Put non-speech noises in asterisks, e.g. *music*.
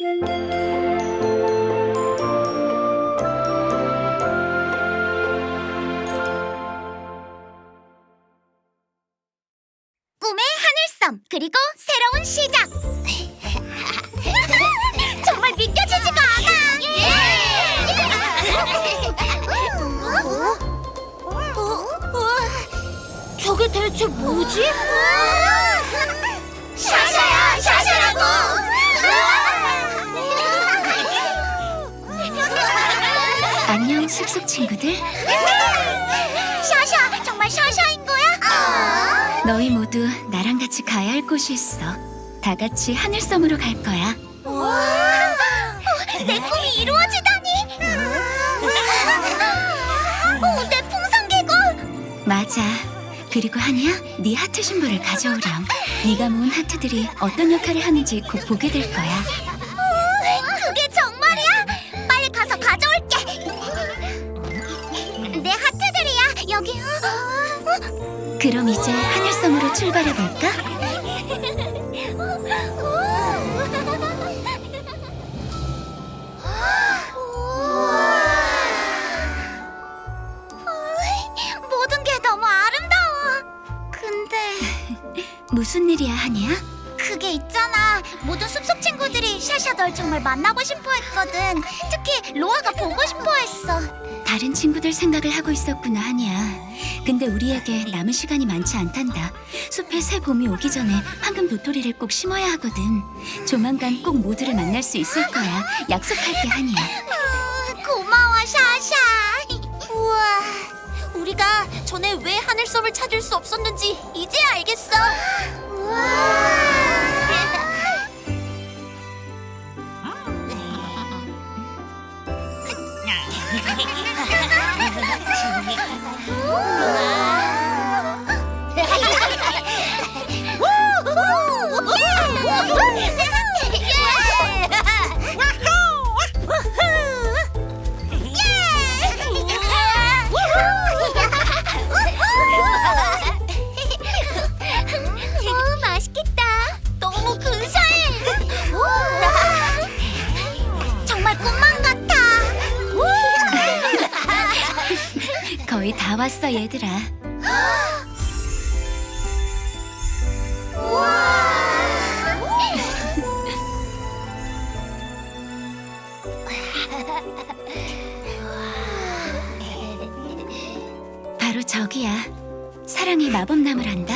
꿈의 하늘섬 그리고 새로운 시작. *laughs* 정말 믿겨지지가 않아. 저게 대체 뭐지? 안녕 숲속 친구들. 샤샤, 정말 샤샤인 거야? 너희 모두 나랑 같이 가야 할 곳이 있어. 다 같이 하늘섬으로 갈 거야. 와, 내 꿈이 이루어지다니! 오, 내 풍선개구! 맞아. 그리고 하니야 네 하트 신부를 가져오렴. 네가 모은 하트들이 어떤 역할을 하는지 곧 보게 될 거야 여기. 어? 그럼 이제 하늘섬으로 출발해 볼까? 모든 게 너무 아름다워. 근데 *laughs* 무슨 일이야 하니야? 그게 있잖아. 모든 숲속 친구들이 샤샤 널 정말 만나고 싶어 했거든. 특히 로아가 보고 싶어. 다른 친구들 생각을 하고 있었구나 하니야. 근데 우리에게 남은 시간이 많지 않단다. 숲에 새 봄이 오기 전에 황금 도토리를 꼭 심어야 하거든. 조만간 꼭 모두를 만날 수 있을 거야. 약속할게 하니야. 음, 고마워 샤샤. 우와, 우리가 전에 왜 하늘섬을 찾을 수 없었는지 이제 알겠어. *laughs* *laughs* 거의 다 왔어 얘들아. 바로 저기야. 사랑의 마법나무란다